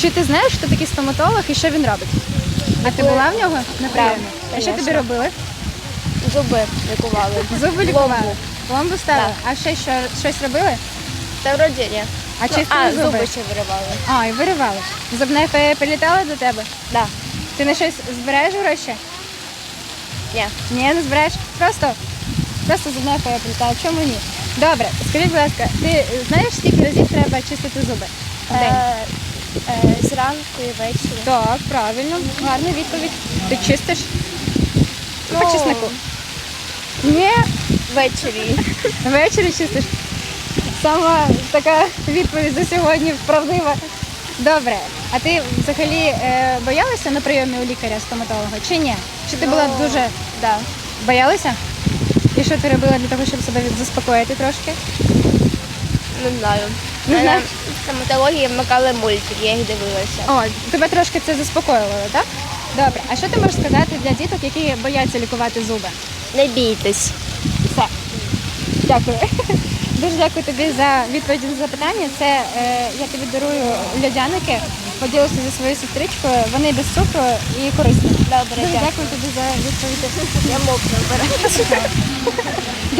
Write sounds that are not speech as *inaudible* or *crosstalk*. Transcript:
Чи ти знаєш, хто такий стоматолог і що він робить? А ти була в нього на прийомі? А що тобі робили? Зуби лікували. Зуби лікували? Пломбу ставили? А ще що, щось робили? Та вроді ні. А Ну, чистили а, зуби? зуби ще виривали. А, і виривали. Зубна фея прилітала до тебе? Да. Ти на щось збираєш гроші? Ні. Ні, не збираєш. Просто, просто зубна фея прилітала. Чому ні? Добре, скажи, будь ласка, ти знаєш, скільки разів треба чистити зуби? В день? Е, зранку і ввечері. Так, правильно, гарна відповідь. Ти чистиш? Ну, по чеснику. Ні, Ввечері. ввечері чистиш. Сама така відповідь за сьогодні правдива. Добре. А ти взагалі е, боялася на прийомі у лікаря стоматолога чи ні? Чи ти була Ну, дуже Да. боялася? І що ти робила для того, щоб себе від- заспокоїти трошки? Не знаю. Не знаєш? в стоматології вмикали мультики, я їх дивилася. О, тебе трошки це заспокоювало, так? Добре. А що ти можеш сказати для діток, які бояться лікувати зуби? Не бійтесь. Все. Дякую. *laughs* Дуже дякую тобі за відповіді на запитання. Це е, я тобі дарую льодяники, поділися зі своєю сестричкою. Вони без цукру і корисні. Добре, Дуже дякую. дякую тобі за відповіді. Я мокну. *laughs*